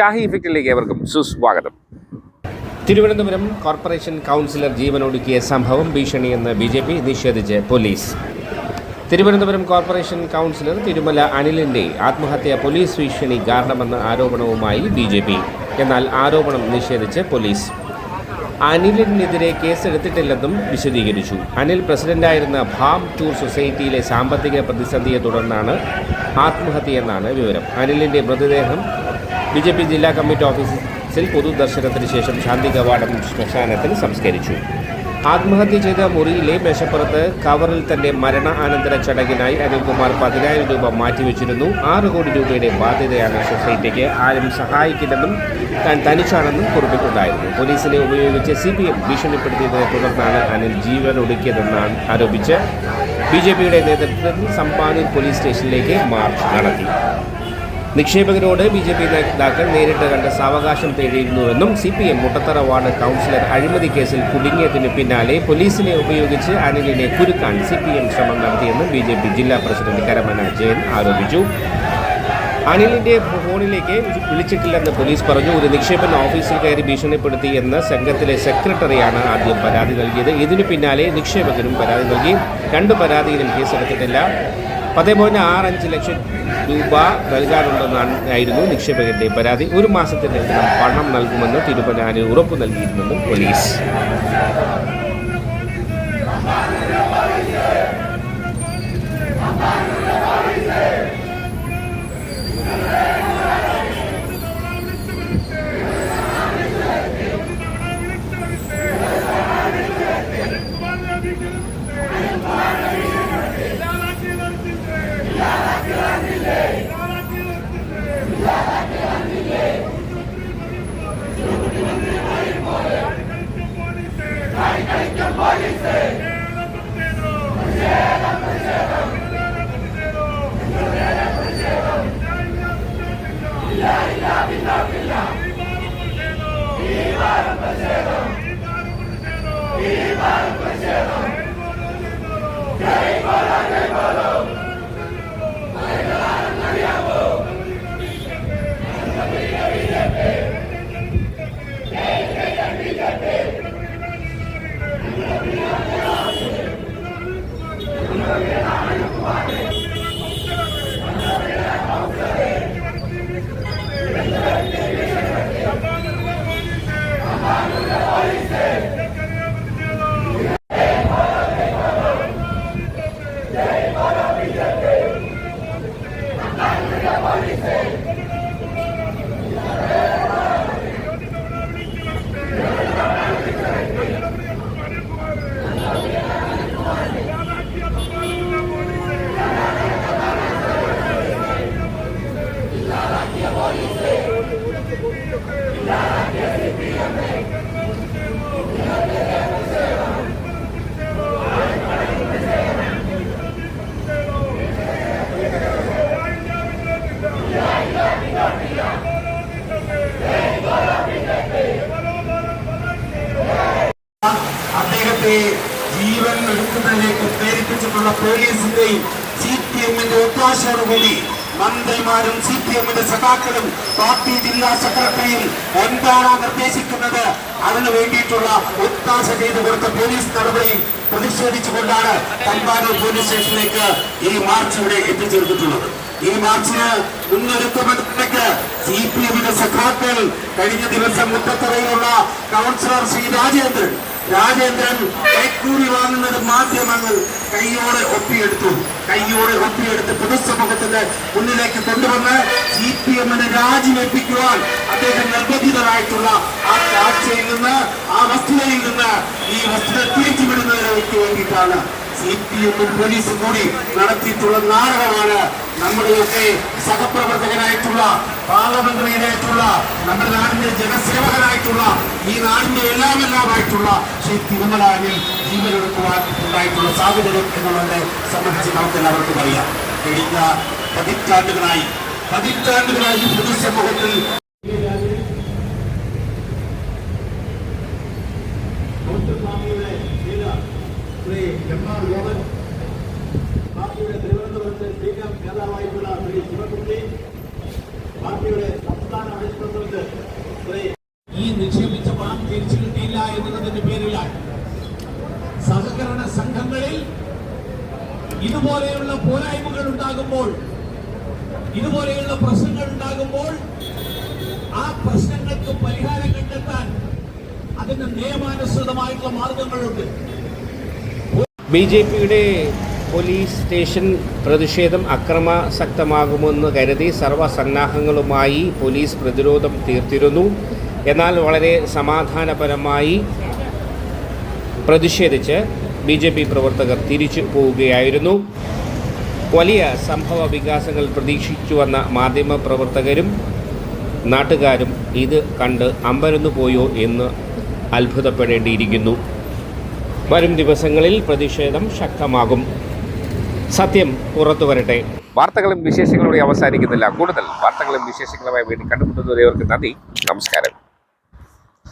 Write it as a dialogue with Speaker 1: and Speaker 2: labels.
Speaker 1: ഷാഹി ഇഫക്റ്റിലേക്ക് ഏവർക്കും സുസ്വാഗതം. Thiruvananthapuram corporation councillor ജീവനൊടുക്കിയ സംഭവം ഭീഷണിയെന്ന് ബി ജെ പി നിഷേധിച്ച് police. Thiruvananthapuram corporation councillor Thirumala അനിലിന്റെ ആത്മഹത്യ പോലീസ് ഭീഷണി കാരണമെന്ന ആരോപണവുമായി ബി ജെ പി എന്നാൽ ആരോപണം നിഷേധിച്ച് പോലീസ്. അനിലിനെതിരെ കേസെടുത്തിട്ടില്ലെന്നും വിശദീകരിച്ചു. അനിൽ പ്രസിഡന്റായിരുന്ന ഭാം ടൂർ സൊസൈറ്റിയിലെ സാമ്പത്തിക പ്രതിസന്ധിയെ തുടർന്നാണ് ആത്മഹത്യയെന്നാണ് വിവരം. അനിലിന്റെ മൃതദേഹം ബി ജെ പി ജില്ലാ കമ്മിറ്റി ഓഫീസിൽ പൊതുദർശനത്തിന് ശേഷം ശാന്തി കവാടം ശ്മശാനത്തിൽ സംസ്കരിച്ചു. ആത്മഹത്യ ചെയ്ത മുറിയിലെ മേശപ്പുറത്ത് കവറിൽ തന്റെ മരണ ചടങ്ങിനായി അനിൽകുമാർ പതിനായിരം രൂപ മാറ്റിവെച്ചിരുന്നു. ആറ് കോടി രൂപയുടെ ബാധ്യതയാണ് സൊസൈറ്റിക്ക് ആരും സഹായിക്കില്ലെന്നും താൻ തനിച്ചാണെന്നും കുറിപ്പിട്ടുണ്ടായിരുന്നു പോലീസിനെ ഉപയോഗിച്ച് സി പി എം ഭീഷണിപ്പെടുത്തിയതിനെ തുടർന്നാണ് അനിൽ ജീവൻ ഒടുക്കിയതെന്നാണ് ആരോപിച്ച് ബി ജെ പിയുടെ നേതൃത്വത്തിൽ സമ്പാനൂർ പോലീസ് സ്റ്റേഷനിലേക്ക് മാർച്ച് നടത്തി. നിക്ഷേപകരോട് ബി ജെ പി നേതാക്കൾ നേരിട്ട് കണ്ട് സാവകാശം തേടിയിരുന്നുവെന്നും C P M Muttathara ward councillor അഴിമതി കേസിൽ കുടുങ്ങിയതിന് പിന്നാലെ പോലീസിനെ ഉപയോഗിച്ച് അനിലിനെ കുരുക്കാൻ സി പി എം ശ്രമം നടത്തിയെന്നും ബി ജെ പി ജില്ലാ പ്രസിഡന്റ് കരമന ജയൻ ആരോപിച്ചു. അനിലിന്റെ ഫോണിലേക്ക് വിളിച്ചിട്ടില്ലെന്ന് പോലീസ് പറഞ്ഞു. ഒരു നിക്ഷേപൻ ഓഫീസിൽ കയറി ഭീഷണിപ്പെടുത്തി എന്ന് സംഘത്തിലെ സെക്രട്ടറിയാണ് ആദ്യം പരാതി നൽകിയത്. ഇതിനു പിന്നാലെ നിക്ഷേപകനും പരാതി നൽകി. രണ്ട് പരാതിയിലും കേസെടുത്തിട്ടില്ല. പത്ത് പോയിന്റ് ആറ് അഞ്ച് ലക്ഷം രൂപ നൽകാനുണ്ടെന്നായിരുന്നു നിക്ഷേപകരുടെ പരാതി. ഒരു മാസത്തിനകം പണം നൽകുമെന്ന് തിരുപ്പനാനിൽ ഉറപ്പ് നൽകിയിരുന്നെന്നും പോലീസ്.
Speaker 2: ഇല്ല ഇല്ല ഇല്ല അദ്ദേഹത്തെ ജീവൻ എടുക്കുന്നതിലേക്ക് പ്രേരിപ്പിച്ചിട്ടുള്ള പോലീസിന്റെയും സി പി എമ്മിന്റെ ഒത്താശയോടുകൂടി മന്ത്രിമാരും സി പി എമ്മിന്റെ സഖാക്കളും പാർട്ടി ജില്ലാ സെക്രട്ടറിയും എന്താണോ നിർദ്ദേശിക്കുന്നത്? അതിനു വേണ്ടിയിട്ടുള്ള ഒത്താശ ചെയ്തു കൊടുത്ത പോലീസ് നടപടി പ്രതിഷേധിച്ചുകൊണ്ടാണ് തമ്പാനൂർ പോലീസ് സ്റ്റേഷനിലേക്ക് ഈ മാർച്ച് ഇവിടെ എത്തിച്ചേർത്തിട്ടുള്ളത് ഈ മാർച്ചിന് മുന്നൊരുക്കമെന്നതിലേക്ക് സി പി എമ്മിന്റെ സഖാക്കൾ കഴിഞ്ഞ ദിവസം മുട്ടത്തറയിലുള്ള കൗൺസിലർ ശ്രീ രാജേന്ദ്രൻ രാജേന്ദ്രൻ കൈക്കൂലി വാങ്ങുന്നത് മാധ്യമങ്ങൾ കൈയോടെ ഒപ്പിയെടുത്തു. കൈയോടെ ഒപ്പിയെടുത്ത് പൊതുസമൂഹത്തിന്റെ മുന്നിലേക്ക് കൊണ്ടുവന്ന് സി പി എമ്മിനെ രാജിവെപ്പിക്കുവാൻ അദ്ദേഹം നിർബന്ധിതരായിട്ടുള്ള ആ കാഴ്ചയിൽ നിന്ന് ആ വസ്തുതയിൽ നിന്ന് ഈ വസ്തുത തിരിച്ചുവിടുന്നതിലേക്ക് വേണ്ടിയിട്ടാണ് സി പി എമ്മും പോലീസും കൂടി നടത്തിയിട്ടുള്ള നാടകമാണ് നമ്മുടെയൊക്കെ സഹപ്രവർത്തകനായിട്ടുള്ള പാർലമെന്ററിയിലായിട്ടുള്ള നമ്മുടെ നാടിന്റെ ജനസേവകനായിട്ടുള്ള ഈ നാടിന്റെ എല്ലാം എല്ലാമായിട്ടുള്ള ശ്രീ തിരുമലാനിൽ ജീവനെടുക്കുവാൻ ഉണ്ടായിട്ടുള്ള സാഹചര്യം എന്നുള്ളതിനെ സംബന്ധിച്ച് നമുക്ക് എല്ലാവർക്കും അറിയാം. കഴിഞ്ഞ പതിറ്റാണ്ടുകളായി പതിറ്റാണ്ടുകളായി പൊതുസമൂഹത്തിൽ
Speaker 3: ശ്രീ എം നേതാവായിട്ടുള്ള ശ്രീ ശിവകുട്ടി പാർട്ടിയുടെ സംസ്ഥാന വൈസ് പ്രസിഡന്റ് ശ്രീ
Speaker 4: സംഘങ്ങളിൽ ഇതുപോലെയുള്ള പോരായ്മകൾ ഉണ്ടാകുമ്പോൾ ഇതുപോലെയുള്ള പ്രശ്നങ്ങൾ ഉണ്ടാകുമ്പോൾ ആ പ്രശ്നങ്ങൾക്ക് പരിഹാരം കണ്ടെത്താൻ അതിന് നിയമാനുസൃതമായിട്ടുള്ള മാർഗങ്ങളുണ്ട്.
Speaker 1: ബി ജെ പിയുടെ പോലീസ് സ്റ്റേഷൻ പ്രതിഷേധം അക്രമാസക്തമാകുമെന്ന് കരുതി സർവസന്നാഹങ്ങളുമായി പോലീസ് പ്രതിരോധം തീർത്തിരുന്നു. എന്നാൽ വളരെ സമാധാനപരമായി പ്രതിഷേധിച്ച് ബി ജെ പി പ്രവർത്തകർ തിരിച്ചു പോവുകയായിരുന്നു. വലിയ സംഭവ വികാസങ്ങൾ പ്രതീക്ഷിച്ചു വന്ന മാധ്യമപ്രവർത്തകരും നാട്ടുകാരും ഇത് കണ്ട് അമ്പരന്നു പോയോ എന്ന് അത്ഭുതപ്പെടേണ്ടിയിരിക്കുന്നു. വരും ദിവസങ്ങളിൽ പ്രതിഷേധം ശക്തമാകും. സത്യം പുറത്തു വരട്ടെ. വാർത്തകളും വിശേഷങ്ങളോടെ അവസാനിക്കുന്നില്ല. കൂടുതൽ വാർത്തകളും വിശേഷങ്ങളുമായി വേണ്ടി കണ്ടുമുട്ടുന്നവർക്ക് നന്ദി. നമസ്കാരം.